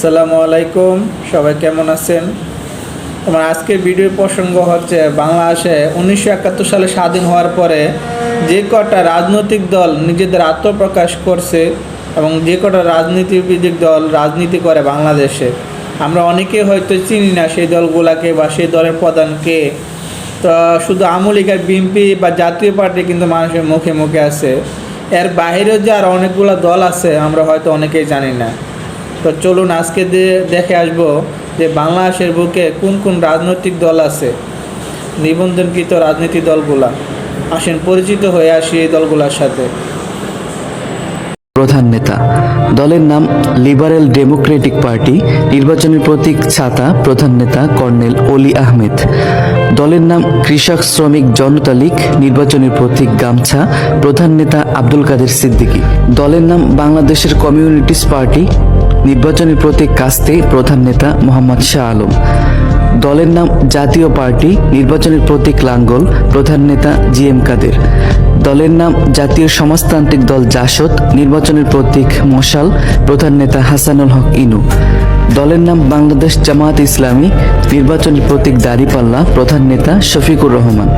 আসসালামু আলাইকুম, সবাই কেমন আছেন? আমার আজকের ভিডিওর প্রসঙ্গ হচ্ছে, বাংলাদেশে উনিশশো একাত্তর সালে স্বাধীন হওয়ার পরে যে কটা রাজনৈতিক দল নিজেদের আত্মপ্রকাশ করছে এবং যে কটা রাজনীতিবিদিক দল রাজনীতি করে বাংলাদেশে। আমরা অনেকে হয়তো চিনি না সেই দলগুলাকে বা সেই দলের প্রধানকে তো শুধু আওয়ামী লীগ আর বিএনপি বা জাতীয় পার্টি কিন্তু মানুষের মুখে মুখে আছে। এর বাইরেও যে আর অনেকগুলো দল আছে, আমরা হয়তো অনেকেই জানি না। তো চলুন আজকে দেখে আসব যে বাংলাদেশের বুকে কোন কোন রাজনৈতিক দল আছে। নিবন্ধনকৃত রাজনীতি দলগুলা। আসেন, পরিচিত হয়ে আসি এই দলগুলোর সাথে। প্রধান নেতা। দলের নাম লিবারেল ডেমোক্রেটিক পার্টি। নির্বাচনের প্রতীক ছাতা প্রধান নেতা কর্নেল অলি আহমেদ। দলের নাম কৃষক শ্রমিক জনতা লীগ। নির্বাচনের প্রতীক গামছা প্রধান নেতা আব্দুল কাদের সিদ্দিকী। দলের নাম বাংলাদেশের কমিউনিটিস পার্টি। নির্বাচনের প্রতীক কাস্তে প্রধান নেতা মোহাম্মদ শাহ আলম। দলের নাম জাতীয় পার্টি নির্বাচনের প্রতীক লাঙ্গল, প্রধান নেতা জি এম কাদের। দলের নাম জাতীয় সমাজতান্ত্রিক দল জাসদ নির্বাচনের প্রতীক মশাল, প্রধান নেতা হাসানুল হক ইনু। দলের নাম বাংলাদেশ জামায়াত ইসলামী নির্বাচনের প্রতীক দাঁড়িপাল্লা প্রধান নেতা শফিকুর রহমান।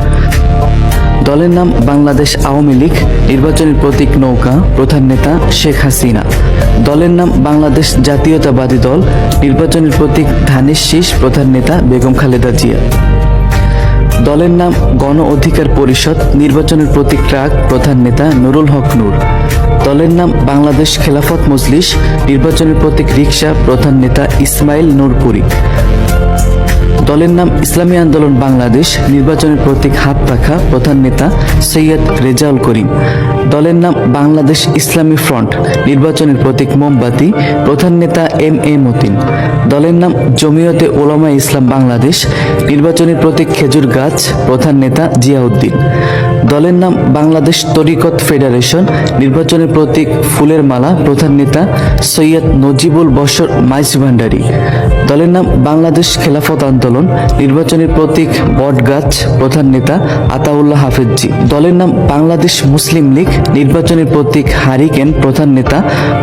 দলের নাম বাংলাদেশ আওয়ামী লীগ নির্বাচনের প্রতীক নৌকা, প্রধান নেতা শেখ হাসিনা। দলের নাম বাংলাদেশ জাতীয়তাবাদী দল, নির্বাচনের প্রতীক ধানের শীষ প্রধান নেতা বেগম খালেদা জিয়া। দলের নাম গণ অধিকার পরিষদ, নির্বাচনের প্রতীক ট্রাক প্রধান নেতা নুরুল হক নূর। দলের নাম বাংলাদেশ খেলাফত মজলিস, নির্বাচনের প্রতীক রিক্সা প্রধান নেতা ইসমাইল নূরপুরি। দলের নাম ইসলামী আন্দোলন বাংলাদেশ, নির্বাচনের প্রতীক হাত পাখা প্রধান নেতা সৈয়দ রেজাউল করিম। দলের নাম বাংলাদেশ ইসলামী ফ্রন্ট, নির্বাচনের প্রতীক মোমবাতি, প্রধান নেতা এম এ মতিন। দলের নাম জমিয়তে ওলামা ইসলাম বাংলাদেশ, নির্বাচনের প্রতীক খেজুর গাছ, প্রধান নেতা জিয়াউদ্দিন। দলের নাম বাংলাদেশ তরিকত ফেডারেশন, নির্বাচনের প্রতীক ফুলের মালা, প্রধান নেতা সৈয়দ নজিবুল বশর মাইজ ভান্ডারী। দলের নাম বাংলাদেশ খেলাফত আন্দোলন, নির্বাচনের প্রতীক বটগাছ প্রধান নেতা আতাউল্লাহ হাফেজি দলের নাম বাংলাদেশ মুসলিম লীগ, নির্বাচনের প্রতীক হারিকেন প্রধান নেতা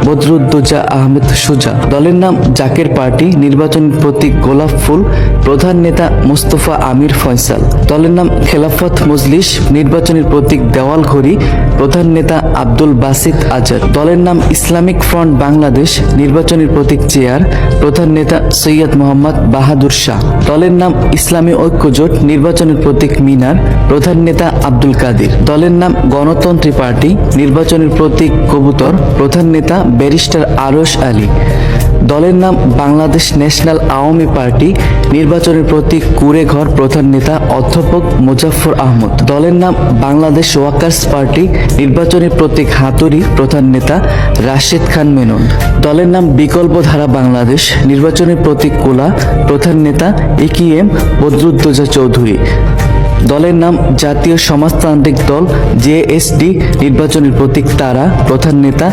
বদরুদ্দোজা আহমেদ সুজা। দলের নাম জাকের পার্টি, নির্বাচনের প্রতীক গোলাপ ফুল প্রধান নেতা মোস্তফা আমির ফয়সাল। দলের নাম খেলাফত মজলিস, নির্বাচনের প্রতীক দেওয়াল ঘড়ি প্রধান নেতা আব্দুল বাসিত আজাদ। দলের নাম ইসলামিক ফ্রন্ট বাংলাদেশ, নির্বাচনের প্রতীক চেয়ার প্রধান নেতা সৈয়দ মোহাম্মদ বাহাদুর শাহ। দলের নাম ইসলামী ঐক্যজোট নির্বাচনের প্রতীক মিনার, প্রধান নেতা আব্দুল কাদির। দলের নাম গণতন্ত্রী পার্টি, নির্বাচনের প্রতীক কবুতর, প্রধান নেতা ব্যারিস্টার আরশ আলী। দলের নাম বাংলাদেশ ন্যাশনাল আওয়ামী পার্টি, নির্বাচনের প্রতীক কুড়েঘর প্রধান নেতা অধ্যাপক মুজাফর আহমদ। দলের নাম বাংলাদেশ ওয়ার্কার্স পার্টি, নির্বাচনের প্রতীক হাতুড়ি প্রধান নেতা রাশেদ খান মেনন। দলের নাম বিকল্পধারা বাংলাদেশ, নির্বাচনের প্রতীক কোলা প্রধান নেতা একিএম বদরুদ্দোজা চৌধুরী। দলের নাম জাতীয় সমাজতান্ত্রিক দল জেএসডি নির্বাচনের প্রতীক তারা, প্রধান নেতা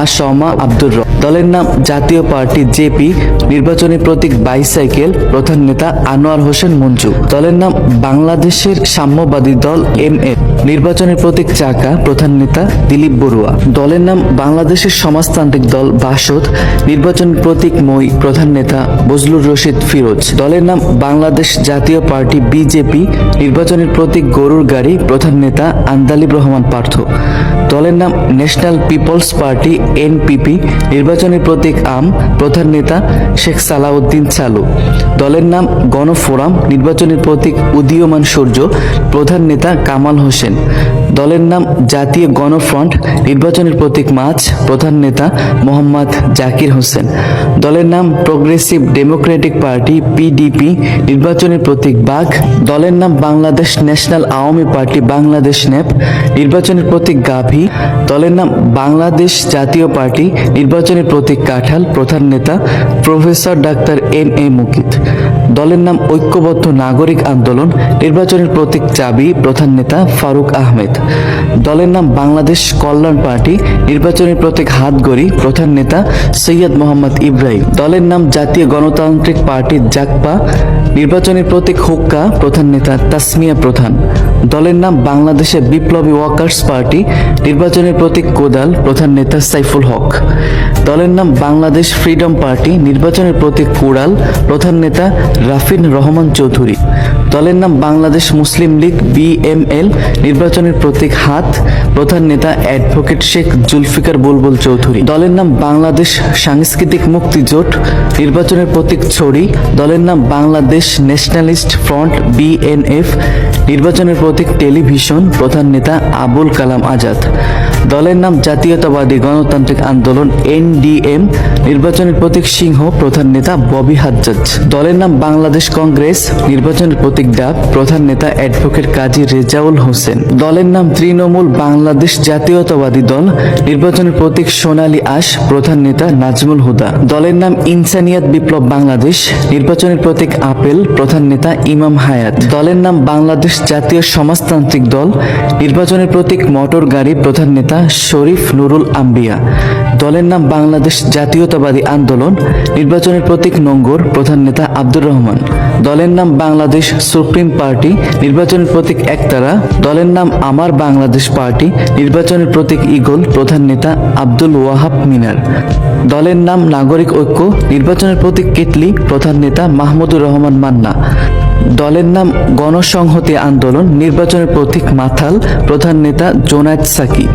আ শমা আব্দুর রব দলের নাম জাতীয় পার্টি জেপি নির্বাচনী প্রতীক বাইসাইকেল, প্রধান নেতা আনোয়ার হোসেন মঞ্জু। দলের নাম বাংলাদেশের সাম্যবাদী দল এম নির্বাচনের প্রতীক চাকা প্রধান নেতা দিলীপ বড়ুয়া। দলের নাম বাংলাদেশের সমাজতান্ত্রিক দল বাসদ। নির্বাচন প্রতীক মই প্রধান নেতা বজলুর রশিদ ফিরোজ। দলের নাম বাংলাদেশ জাতীয় পার্টি বিজেপি। নির্বাচনের প্রতীক গরুর গাড়ি প্রধান নেতা আন্দালিব রহমান পার্থ। দলের নাম ন্যাশনাল পিপলস পার্টি, এনপিপি নির্বাচনের প্রতীক আম, প্রধান নেতা শেখ সালাউদ্দিন চালু। দলের নাম গণফোরাম নির্বাচনের প্রতীক উদীয়মান সূর্য, প্রধান নেতা কামাল হোসেন। দলের নাম জাতীয় গণফ্রন্ট নির্বাচনের প্রতীক মাছ প্রধান নেতা মোহাম্মদ জাকির হোসেন। দলের নাম প্রোগ্রেসিভ ডেমোক্রেটিক পার্টি পিডিপি নির্বাচনের প্রতীক বাঘ। দলের নাম Bangladesh national Awami party, Bangladesh NAP. নির্বাচনের প্রতীক গাভী। দলের নাম বাংলাদেশ জাতীয় পার্টি, নির্বাচনের প্রতীক কাঁঠাল প্রধান নেতা professor doctor M A Mukit. দলের নাম ঐক্যবদ্ধ নাগরিক আন্দোলন নির্বাচনের প্রতীক চাবি প্রধান নেতা ফারুক আহমেদ। দলের নাম বাংলাদেশ কল্যাণ পার্টি নির্বাচনের প্রতীক হাতগড়ি প্রধান নেতা সৈয়দ মোহাম্মদ ইব্রাহিম। দলের নাম জাতীয় গণতান্ত্রিক পার্টি জাকপা নির্বাচনের প্রতীক হুক্কা প্রধান নেতা তাসমিয়া প্রধান। দলের নাম বাংলাদেশে বিপ্লবী ওয়ার্কার্স পার্টি নির্বাচনের প্রতীক কোদাল প্রধান নেতা সাইফুল হক। দলের নাম বাংলাদেশ ফ্রিডম পার্টি নির্বাচনের প্রতীক কুড়াল প্রধান নেতা রাফিন রহমান চৌধুরী। দলের নাম বাংলাদেশ মুসলিম লীগ, বিএমএল। নির্বাচনের প্রতীক হাত, প্রধান নেতা অ্যাডভোকেট শেখ জুলফিকার বুলবুল চৌধুরী। দলের নাম বাংলাদেশ সাংস্কৃতিক মুক্তি জোট। নির্বাচনের প্রতীক ছড়ি। দলের নাম বাংলাদেশ ন্যাশনালিস্ট ফ্রন্ট, বিএনএফ। নির্বাচনের প্রতীক টেলিভিশন, প্রধান নেতা আবুল কালাম আজাদ। দলের নাম জাতীয়তাবাদী গণতান্ত্রিক আন্দোলন এনডিএম, নির্বাচনের প্রতীক সিংহ প্রধান নেতা ববি হাজ্জাজ। দলের নাম বাংলাদেশ কংগ্রেস, নির্বাচনের প্রতীক ডাব প্রধান নেতা অ্যাডভোকেট কাজী রেজাউল হোসেন। দলের নাম তৃণমূল বাংলাদেশ জাতীয়তাবাদী দল, নির্বাচনের প্রতীক সোনালী আশ প্রধান নেতা নাজমুল হুদা। দলের নাম ইনসানিয়াত বিপ্লব বাংলাদেশ, নির্বাচনের প্রতীক আপেল প্রধান নেতা ইমাম হায়াত। দলের নাম বাংলাদেশ জাতীয় সমাজতান্ত্রিক দল, নির্বাচনের প্রতীক মোটর গাড়ি প্রধান নেতা শরীফ নুরুল আম্বিয়া। দলের নাম বাংলাদেশ জাতীয়তাবাদী আন্দোলন, নির্বাচনের প্রতীক নোঙ্গর প্রধান নেতা আব্দুর রহমান। দলের নাম বাংলাদেশ সুপ্রিম পার্টি, নির্বাচনের প্রতীক একতারা। দলের নাম আমার বাংলাদেশ পার্টি, নির্বাচনের প্রতীক ইগল প্রধান নেতা আব্দুল ওয়াহাব মিনার। দলের নাম নাগরিক ঐক্য, নির্বাচনের প্রতীক কেটলি প্রধান নেতা মাহমুদুর রহমান মান্না। দলের নাম গণসংহতি আন্দোলন, নির্বাচনের প্রতীক মাথাল প্রধান নেতা জোনায়েদ সাকি।